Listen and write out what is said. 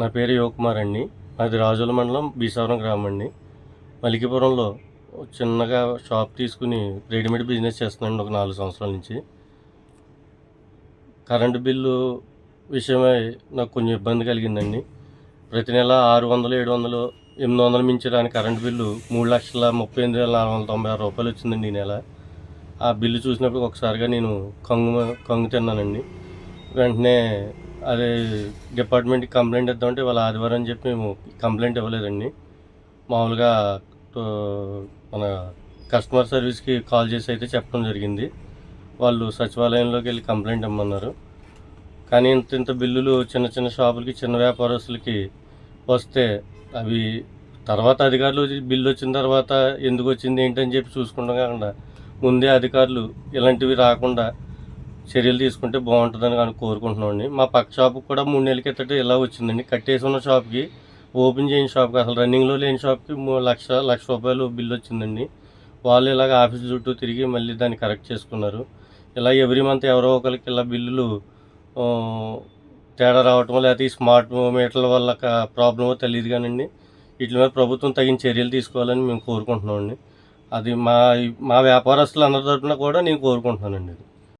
నా పేరు యువకుమార్ అండి. అది రాజుల మండలం బీసావరం గ్రామం అండి మలికిపురంలో చిన్నగా షాప్ తీసుకుని రెడీమేడ్ బిజినెస్ చేస్తున్నానండి ఒక నాలుగు సంవత్సరాల నుంచి. కరెంటు బిల్లు విషయమై నాకు కొంచెం ఇబ్బంది కలిగిందండి. ప్రతి నెల ఆరు వందలు ఏడు వందలు ఎనిమిది వందలు మించి రాని కరెంటు బిల్లు మూడు లక్షల ముప్పై ఎనిమిది వేల నాలుగు వందల తొంభై ఆరు రూపాయలు వచ్చిందండి ఈ నెల. ఆ బిల్లు చూసినప్పుడు ఒకసారిగా నేను కంగు కంగు తిన్నానండి. వెంటనే అదే డిపార్ట్మెంట్కి కంప్లైంట్ ఇద్దామంటే వాళ్ళ ఆదివారం అని చెప్పి మేము కంప్లైంట్ ఇవ్వలేదండి. మామూలుగా మన కస్టమర్ సర్వీస్కి కాల్ చేసి అయితే చెప్పడం జరిగింది. వాళ్ళు సచివాలయంలోకి వెళ్ళి కంప్లైంట్ ఇమ్మన్నారు. కానీ ఇంత ఇంత బిల్లులు చిన్న చిన్న షాపులకి చిన్న వ్యాపారస్తులకి వస్తే అవి తర్వాత అధికారులు బిల్లు వచ్చిన తర్వాత ఎందుకు వచ్చింది ఏంటని చెప్పి చూసుకుంటాం కాకుండా ముందే అధికారులు ఇలాంటివి రాకుండా చర్యలు తీసుకుంటే బాగుంటుందని కానీ కోరుకుంటున్నామండి. మా పక్క షాప్ కూడా మూడు నెలల కిందట ఇలా వచ్చిందండి. కట్టేసి ఉన్న షాప్కి ఓపెన్ చేయని షాప్కి అసలు రన్నింగ్లో లేని షాప్కి లక్ష లక్ష రూపాయలు బిల్లు వచ్చిందండి. వాళ్ళు ఇలాగ ఆఫీస్ చుట్టూ తిరిగి మళ్ళీ దాన్ని కరెక్ట్ చేసుకున్నారు. ఇలా ఎవ్రీ మంత్ ఎవరో ఒకరికి ఇలా బిల్లులు తేడా రావటం లేకపోతే ఈ స్మార్ట్ మీటర్ల వల్ల ప్రాబ్లమో తెలియదు కానండి. వీటి మీద ప్రభుత్వం తగిన చర్యలు తీసుకోవాలని మేము కోరుకుంటున్నామండి. అది మా మా వ్యాపారస్తులు అందరి తరఫున కూడా నేను కోరుకుంటున్నానండి